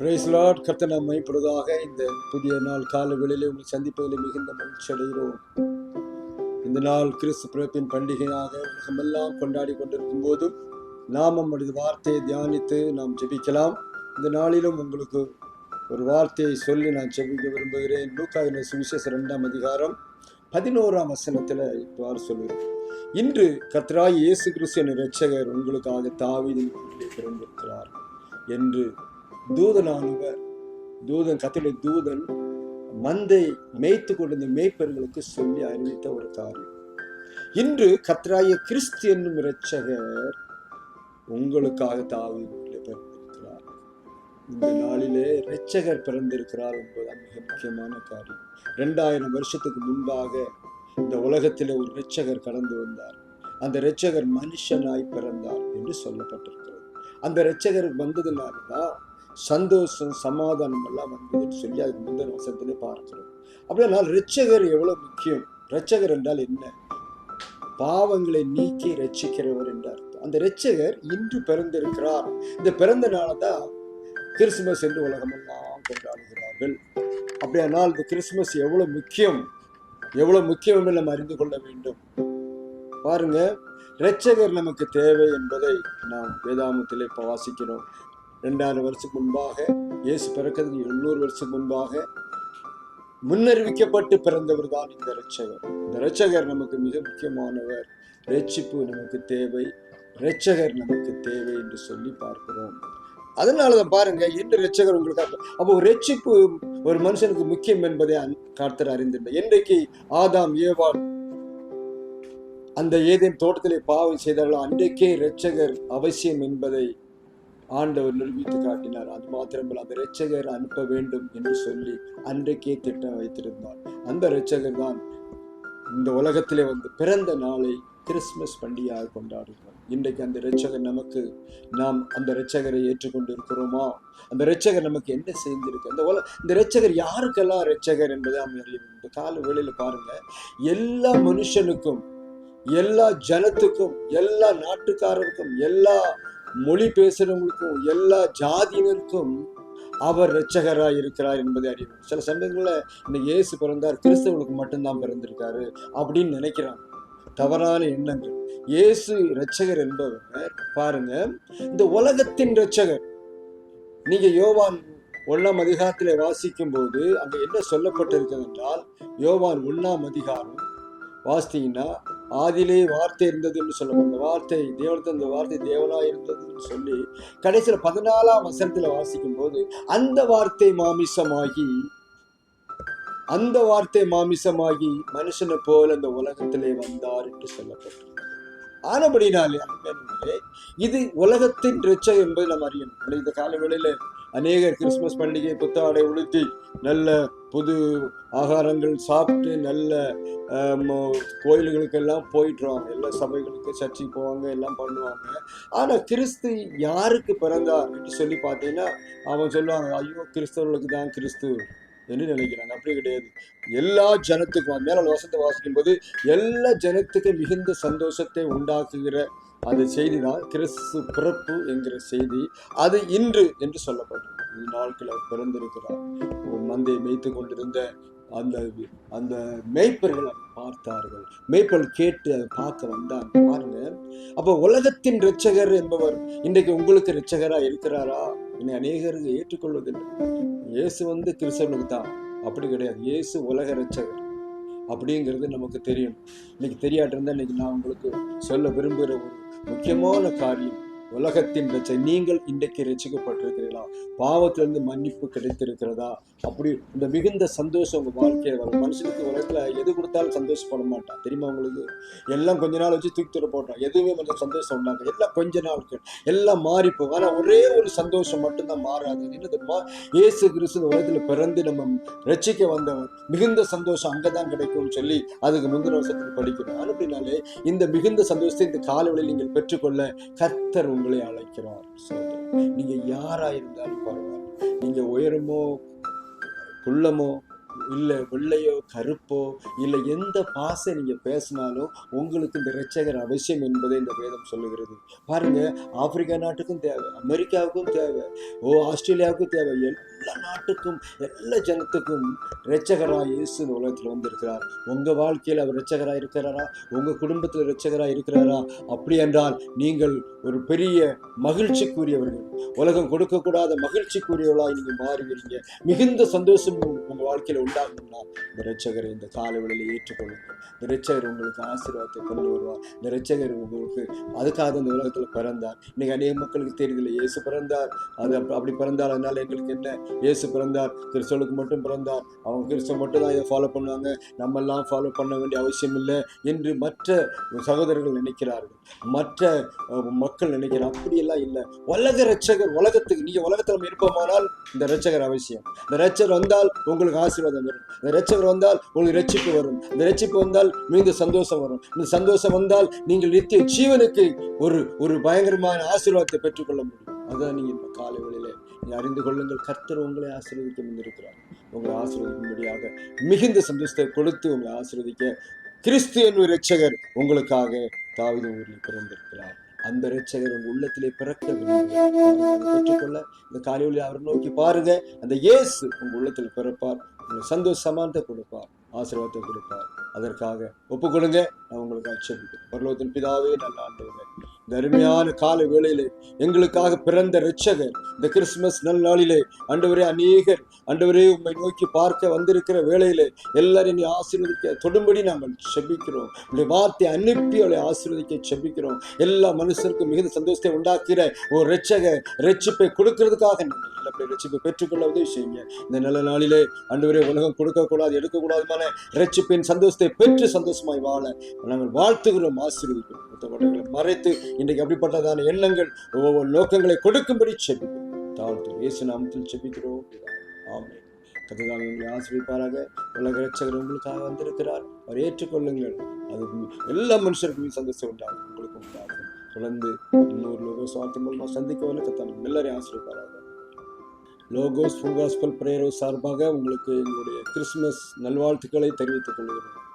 Price Lord கர்த்தர் நம்மை இந்த புதிய நாள் காலங்களிலே உங்களை சந்திப்பதில் மிகுந்த மகிழ்ச்சி அடைகிறோம். இந்த நாள் கிறிஸ்து பிறப்பின் பண்டிகையாக உலகமெல்லாம் கொண்டாடி கொண்டிருக்கும் போதும் நாம் நம்முடைய வார்த்தையை தியானித்து நாம் ஜெபிக்கலாம். இந்த நாளிலும் உங்களுக்கு ஒரு வார்த்தையை சொல்லி நான் ஜெபிக்க விரும்புகிறேன். லூக்காயின சுவிசேஷ ரெண்டாம் அதிகாரம் பதினோராம் வசனத்தில் இவ்வாறு சொல்லுவேன் இன்று கத்ராய் இயேசு கிறிஸ்து என்ற இரட்சகர் உங்களுக்காக தாவிதின் பிறந்திருக்கிறார் என்று தூதனானவர் தூதன் கத்தருடைய தூதன் மந்தை மேய்த்து கொண்டிருந்த மேய்ப்பர்களுக்கு சொல்லி அறிவித்த ஒரு காரியம். இன்று கத்ராய கிறிஸ்து என்னும் இரட்சகர் உங்களுக்காக தாவி பிறந்திருக்கிறார். இந்த நாளிலே இரட்சகர் பிறந்திருக்கிறார் என்பதுதான் மிக முக்கியமான காரியம். ரெண்டாயிரம் வருஷத்துக்கு முன்பாக இந்த உலகத்திலே ஒரு இரட்சகர் கடந்து வந்தார். அந்த இரட்சகர் மனுஷனாய் பிறந்தார் என்று சொல்லப்பட்டிருக்கிறது. அந்த இரட்சகர் வந்ததுனாலதான் சந்தோஷம் சமாதானம் எல்லாம் வந்ததுன்னு சொல்லி அதுக்கு முந்தின வசத்திலே பார்க்கிறோம். அப்படின்னா ரட்சகர் எவ்வளவு முக்கியம்? ரட்சகர் என்றால் என்ன? பாவங்களை நீக்கி ரட்சிக்கிறவர் என்றார் அந்த ரட்சகர் இன்று பிறந்திருக்கிறார். இந்த பிறந்த நாளை தான் கிறிஸ்துமஸ் என்று உலகமெல்லாம் கொண்டாடுகிறார்கள். அப்படியானால் இந்த கிறிஸ்துமஸ் எவ்வளவு முக்கியம்? எவ்வளவு முக்கியம் என்று நம்ம அறிந்து கொள்ள வேண்டும். பாருங்க ரட்சகர் நமக்கு தேவை என்பதை நாம் வேதாமத்திலே இப்போ வாசிக்கிறோம். ரெண்டாயிரம் வருஷத்துக்கு முன்பாக இயேசு பிறக்கிறதுக்கு எழுநூறு வருஷத்துக்கு முன்பாக முன்னறிவிக்கப்பட்டு பிறந்தவர் தான் இந்த ரட்சகர் இந்த ரட்சகர் நமக்கு மிக முக்கியமானவர். ரட்சிப்பு நமக்கு தேவை. ரட்சகர் நமக்கு தேவை என்று சொல்லி பார்க்கிறோம். அதனால தான் பாருங்க எந்த ரட்சகர் உங்களுக்கு அப்போ ஒரு ரட்சிப்பு ஒரு மனுஷனுக்கு முக்கியம் என்பதை கார்த்தர் அறிந்திருந்தார். என்றைக்கு ஆதாம் ஏவாள் அந்த ஏதேன் தோட்டத்திலே பாவம் செய்தார்களோ அன்றைக்கே ரட்சகர் அவசியம் என்பதை ஆண்டவர் நிரூபித்து காட்டினார். அது மாத்திரமல்ல அந்த இரட்சகர் அனுப்ப வேண்டும் என்று சொல்லி அன்றைக்கே திட்டம் வைத்திருந்தார். அந்த இரட்சகர் தான் இந்த உலகத்திலே வந்து பிறந்த நாளை கிறிஸ்துமஸ் பண்டிகையாக கொண்டாடுகிறோம் இன்றைக்கு அந்த இரட்சகர் நமக்கு நாம் அந்த இரட்சகரை ஏற்றுக்கொண்டு இருக்கிறோமா அந்த இரட்சகர் நமக்கு என்ன செய்திருக்கு? அந்த உல இந்த இரட்சகர் யாருக்கெல்லாம் இரட்சகர் என்பதை நாம் அறிய இந்த கால வேளையில் பாருங்க. எல்லா மனுஷனுக்கும் எல்லா ஜனத்துக்கும் எல்லா நாட்டுக்காரருக்கும் எல்லா மொழி பேசுறவங்களுக்கும் எல்லா ஜாதியினருக்கும் அவர் ரட்சகராக இருக்கிறார் என்பதை அறிவோம். சில சமயங்களில் இந்த இயேசு பிறந்தார் கிறிஸ்தவங்களுக்கு மட்டும்தான் பிறந்திருக்காரு அப்படின்னு நினைக்கிறாங்க. தவறான எண்ணங்கள். இயேசு ரட்சகர் என்பவர் பாருங்க இந்த உலகத்தின் ரட்சகர் நீங்க யோவான் ஒன்னாம் அதிகாரத்தில் வாசிக்கும் போது அங்கே என்ன சொல்லப்பட்டிருக்கிறது என்றால் யோவான் ஒன்னாம் அதிகாரம் வாசித்தீங்கன்னா ஆதிலே வார்த்தை இருந்தது என்று சொல்லப்பட்ட வார்த்தை தேவனத்து அந்த வார்த்தை தேவனா இருந்ததுன்னு சொல்லி கடைசியில் பதினாலாம் வசனத்துல வாசிக்கும் போது அந்த வார்த்தை மாமிசமாகி அந்த வார்த்தை மாமிசமாகி மனுஷனை போல அந்த உலகத்திலே வந்தார் என்று சொல்லப்பட்டது ஆனபடினாலே அன்பே இது உலகத்தின் ரிச்சை என்பது நம்ம அறியணும். இந்த காலவேளையில அநேகர் கிறிஸ்துமஸ் பண்டிகை புத்தாடை உளுத்தி நல்ல புது ஆகாரங்கள் சாப்பிட்டு நல்ல கோயில்களுக்கெல்லாம் போயிட்டுருவாங்க. எல்லா சபைகளுக்கு சர்ச்சைக்கு போவாங்க எல்லாம் பண்ணுவாங்க. ஆனால் கிறிஸ்து யாருக்கு பிறந்தார் என்று சொல்லி பார்த்தீங்கன்னா அவன் சொல்லுவாங்க ஐயோ கிறிஸ்தவர்களுக்கு தான் கிறிஸ்து என்று நினைக்கிறாங்க. அப்படி கிடையாது. எல்லா ஜனத்துக்கும் மேலால் வசத்தை வாசிக்கும் போது எல்லா ஜனத்துக்கும் மிகுந்த சந்தோஷத்தை உண்டாக்குகிற அந்த செய்தி தான் கிறிஸ்து பிறப்பு என்கிற செய்தி. அது இன்று என்று சொல்லப்பட்டிருக்கிறது இந்த நாட்கள் அவர் பிறந்திருக்கிறார். மந்தையை மேய்த்து கொண்டிருந்த அந்த அந்த மேய்ப்பர்கள் பார்த்தார்கள். மேய்ப்பல் கேட்டு அதை பார்க்க வந்தாங்க. பாருங்க. அப்போ உலகத்தின் ரட்சகர் என்பவர் இன்றைக்கு உங்களுக்கு இரட்சகரா இருக்கிறாரா? என்னை அநேகருக்கு ஏற்றுக்கொள்வதில்லை. இயேசு வந்து கிறிஸ்தவனுக்கு தான். அப்படி கிடையாது. இயேசு உலக ரட்சகர் அப்படிங்கிறது நமக்கு தெரியும். இன்னைக்கு தெரியாட்டிருந்தா இன்னைக்கு நான் உங்களுக்கு சொல்ல விரும்புகிற ஒரு முக்கியமான காரியம் உலகத்தின் ரச்சை நீங்கள் இன்றைக்கு ரசிக்கப்பட்டிருக்கிறீர்களா? பாவத்திலிருந்து மன்னிப்பு கிடைத்திருக்கிறதா? அப்படி இந்த மிகுந்த சந்தோஷம் உங்கள் வாழ்க்கையில் வரும். மனுஷனுக்கு உலகத்துல எது கொடுத்தாலும் சந்தோஷப்பட மாட்டான். தெரியுமா உங்களுக்கு? எல்லாம் கொஞ்ச நாள் வச்சு தூக்கி தூர போட்டான். எதுவுமே கொஞ்சம் சந்தோஷம் உண்டாங்க எல்லாம் கொஞ்ச நாளுக்கு எல்லாம் மாறி போகும். ஒரே ஒரு சந்தோஷம் மட்டும்தான் மாறாது. என்ன தெரியுமா ஏசு கிறிஸ்து உலகத்தில் பிறந்து நம்ம ரசிக்க வந்தவன் மிகுந்த சந்தோஷம் அங்கதான் கிடைக்கும்னு சொல்லி அதுக்கு முந்தின வருஷத்துக்கு படிக்கிறோம். அப்படின்னாலே இந்த மிகுந்த சந்தோஷத்தை இந்த காலவெளியில் நீங்கள் பெற்றுக்கொள்ள கர்த்தர் உங்களை அழைக்கிறார். நீங்க யாரா இருந்தாலும் பரவாயில்ல. நீங்க உயரமோ குள்ளமோ இல்லை வெள்ளையோ கருப்போ இல்லை எந்த பாசை நீங்கள் பேசினாலும் உங்களுக்கு இந்த ரட்சகர் அவசியம் என்பதை இந்த வேதம் சொல்லுகிறது. பாருங்க ஆப்பிரிக்கா நாட்டுக்கும் தேவை அமெரிக்காவுக்கும் தேவை ஓ ஆஸ்திரேலியாவுக்கும் தேவை எல்லா நாட்டுக்கும் எல்லா ஜனத்துக்கும் ரட்சகராக இயேசு இந்த உலகத்தில் வந்திருக்கிறார். உங்கள் வாழ்க்கையில் அவர் ரட்சகராக இருக்கிறாரா? உங்கள் குடும்பத்தில் ரட்சகராக இருக்கிறாரா? அப்படி என்றால் நீங்கள் ஒரு பெரிய மகிழ்ச்சிக்குரியவர்கள். உலகம் கொடுக்கக்கூடாத மகிழ்ச்சிக்குரியவர்களாக நீங்கள் மாறுவீங்க. மிகுந்த சந்தோஷம் உங்கள் வாழ்க்கையில் உண்டாகணும்னா இந்த ரட்சகரை இந்த காலவெளியில் ஏற்றுக்கொள்ளுங்கள். இந்த ரட்சகர் உங்களுக்கு ஆசீர்வாதத்தை கொண்டு வருவார். இந்த ரட்சகர் உங்களுக்கு அதுக்காக இந்த உலகத்தில் பிறந்தார். இன்னைக்கு அநேக மக்களுக்கு தெரியல இயேசு பிறந்தார். அது அப்படி பிறந்தார் அதனால எங்களுக்கு என்ன? இயேசு பிறந்தார். கிறிஸ்தவனுக்கு மட்டும் பிறந்தார். அவங்க கிறிஸ்தவ மட்டும் தான் இதை ஃபாலோ பண்ணுவாங்க. நம்ம எல்லாம் ஃபாலோ பண்ண வேண்டிய அவசியம் இல்லை என்று மற்ற சகோதரர்கள் நினைக்கிறார்கள். மற்ற மக்கள் நினைக்கிறார் அப்படியெல்லாம் இல்லை. உலக ரட்சகர் உலகத்துக்கு நீங்க உலகத்தில் இருப்போமானால் இந்த ரட்சகர் அவசியம். இந்த ரட்சகர் வந்தால் உங்களுக்கு ஆசீர்வாதம் வரும். இந்த ரட்சகர் வந்தால் உங்களுக்கு ரட்சிப்பு வரும். இந்த ரட்சிப்பு வந்தால் மிகுந்த சந்தோஷம் வரும். இந்த சந்தோஷம் வந்தால் நீங்கள் நித்திய ஜீவனுக்கு ஒரு ஒரு பயங்கரமான ஆசீர்வாதத்தை பெற்றுக்கொள்ள முடியும். அதான் நீங்க இந்த காலை வேளையிலே நீங்க அறிந்து கொள்ளுங்கள். கர்த்தர் உங்களை ஆசீர்வதிக்க முன்னிருக்கிறார். உங்களை ஆசீர்வதிக்கும்படியாக மிகுந்த சந்தோஷத்தை கொடுத்து உங்களை ஆசீர்வதிக்க கிறிஸ்து என்னும் ரட்சகர் உங்களுக்காக தாவித ஊரில் பிறந்திருக்கிறார். அந்த இரட்சகர் உங்க உள்ளத்திலே பிறக்க கற்றுக்கொள்ள இந்த காலையில் அவர் நோக்கி பாருங்க. அந்த இயேசு உங்க உள்ளத்தில் பிறப்பார். உங்களுக்கு சந்தோஷ கொடுப்பார். ஆசீர்வாதத்தை கொடுப்பார். அதற்காக ஒப்பு கொடுங்க நான் உங்களுக்கு ஆச்சரிக்கிறேன் பரலோகத்தின் பிதாவே நல்ல ஆண்டவரே. இந்த அருமையான கால வேளையிலே எங்களுக்காக பிறந்த ரட்சகர் இந்த கிறிஸ்துமஸ் நல்நாளிலே அண்டவரே அநேகர் அண்டவரே உண்மை நோக்கி பார்க்க வந்திருக்கிற வேளையிலே எல்லாரும் நீ ஆசீர்வதிக்க தொடும்படி நாங்கள் செபிக்கிறோம். உடைய வார்த்தை அனுப்பி அவளை ஆசீர்வதிக்க செபிக்கிறோம். எல்லா மனுஷருக்கும் மிகுந்த சந்தோஷத்தை உண்டாக்கிற ஒரு ரட்சக ரட்சிப்பை கொடுக்கறதுக்காக நீங்கள் ரட்சிப்பை பெற்றுக்கொள்ள உதவி செய்யுங்க. இந்த நல்ல நாளிலே அண்டவரே உலகம் கொடுக்கக்கூடாது எடுக்கக்கூடாதுமான ரட்சிப்பின் சந்தோஷத்தை பெற்று சந்தோஷமாய் வாழ நாங்கள் வாழ்த்துகிறோம் ஆசீர்வதிக்கிறோம். மறைத்து இன்றைக்கு அப்படிப்பட்டதான எண்ணங்கள் ஒவ்வொரு நோக்கங்களை கொடுக்கும்படி செபிக்கிறோம். தாழ்த்து இயேசு நாமத்தில் செபிக்கிறோம். ஆமே கதைதான் உங்களை ஆசிரியப்பாராக உலக ரட்சகர் உங்களுக்காக வந்திருக்கிறார். அவர் ஏற்றுக்கொள்ளுங்கள். அது எல்லா மனுஷருக்குமே சந்தோஷம் உண்டாகும். உங்களுக்கு உண்டாகும். தொடர்ந்து இன்னொரு லோகோஸ் வார்த்தை மூலமாக சந்திக்க வரல கத்தான எல்லாரையும் ஆசிரியப்பாராக லோகோஸ் ஃபுல் பிரேரோ சார்பாக உங்களுக்கு எங்களுடைய கிறிஸ்துமஸ் நல்வாழ்த்துக்களை தெரிவித்துக் கொள்கிறோம்.